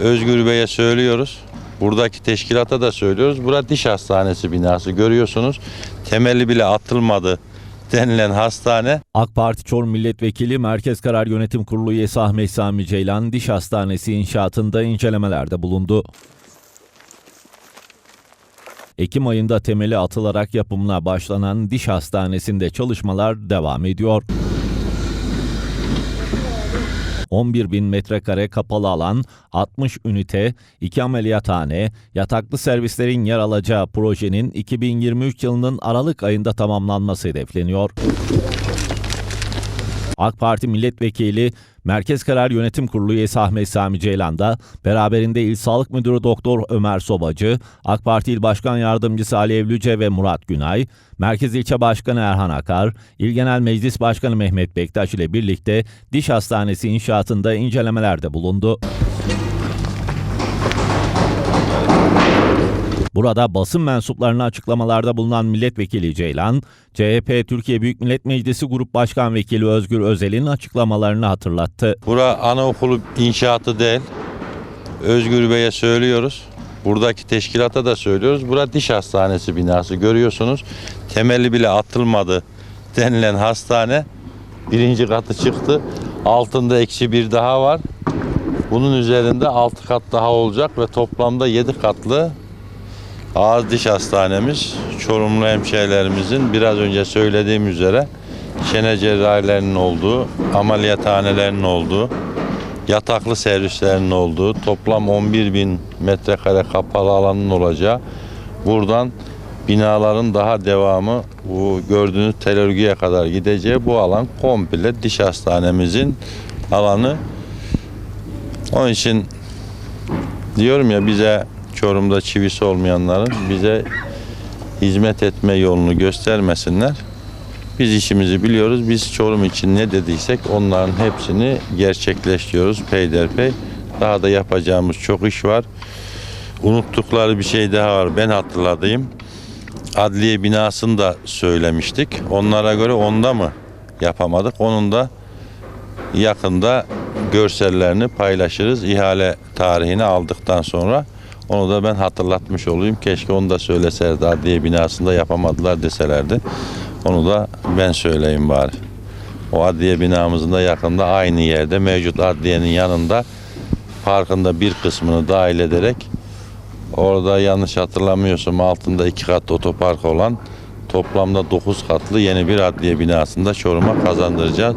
Özgür Bey'e söylüyoruz. Buradaki teşkilata da söylüyoruz. Burada diş hastanesi binası görüyorsunuz. Temeli bile atılmadı denilen hastane. AK Parti Çorum Milletvekili Merkez Karar Yönetim Kurulu üyesi Ahmet Sami Ceylan diş hastanesi inşaatında incelemelerde bulundu. Ekim ayında temeli atılarak yapımına başlanan diş hastanesinde çalışmalar devam ediyor. 11 bin metrekare kapalı alan, 60 ünite, 2 ameliyathane, yataklı servislerin yer alacağı projenin 2023 yılının Aralık ayında tamamlanması hedefleniyor. AK Parti Milletvekili Merkez Karar Yönetim Kurulu üyesi Ahmet Sami Ceylan da beraberinde İl Sağlık Müdürü Doktor Ömer Sobacı, AK Parti İl Başkan Yardımcısı Ali Evlüce ve Murat Günay, Merkez İlçe Başkanı Erhan Akar, İl Genel Meclis Başkanı Mehmet Bektaş ile birlikte diş hastanesi inşaatında incelemelerde bulundu. Burada basın mensuplarına açıklamalarda bulunan milletvekili Ceylan, CHP Türkiye Büyük Millet Meclisi Grup Başkan Vekili Özgür Özel'in açıklamalarını hatırlattı. Bura anaokulu inşaatı değil. Özgür Bey'e söylüyoruz. Buradaki teşkilata da söylüyoruz. Bura diş hastanesi binası görüyorsunuz. Temeli bile atılmadı denilen hastane birinci katı çıktı. Altında eksi bir daha var. Bunun üzerinde altı kat daha olacak ve toplamda yedi katlı ağız diş hastanemiz Çorumlu hemşehrilerimizin biraz önce söylediğim üzere çene cerrahilerinin olduğu, ameliyathanelerin olduğu, yataklı servislerin olduğu, toplam 11 bin metrekare kapalı alanın olacağı, buradan binaların daha devamı bu gördüğünüz telörgüye kadar gideceği bu alan komple diş hastanemizin alanı. Onun için diyorum ya bize Çorum'da çivisi olmayanların bize hizmet etme yolunu göstermesinler. Biz işimizi biliyoruz. Biz Çorum için ne dediysek onların hepsini gerçekleştiriyoruz peyderpey. Daha da yapacağımız çok iş var. Unuttukları bir şey daha var. Ben hatırladığım adliye binasını da söylemiştik. Onlara göre onda mı yapamadık? Onun da yakında görsellerini paylaşırız. İhale tarihini aldıktan sonra onu da ben hatırlatmış olayım. Keşke onu da söyleserdi. Adliye binasında yapamadılar deselerdi. Onu da ben söyleyeyim bari. O adliye binamızın da yakında aynı yerde mevcut adliyenin yanında parkında bir kısmını dahil ederek orada yanlış hatırlamıyorsam altında iki kat otopark olan toplamda 9 katlı yeni bir adliye binasında Çorum'a kazandıracağız.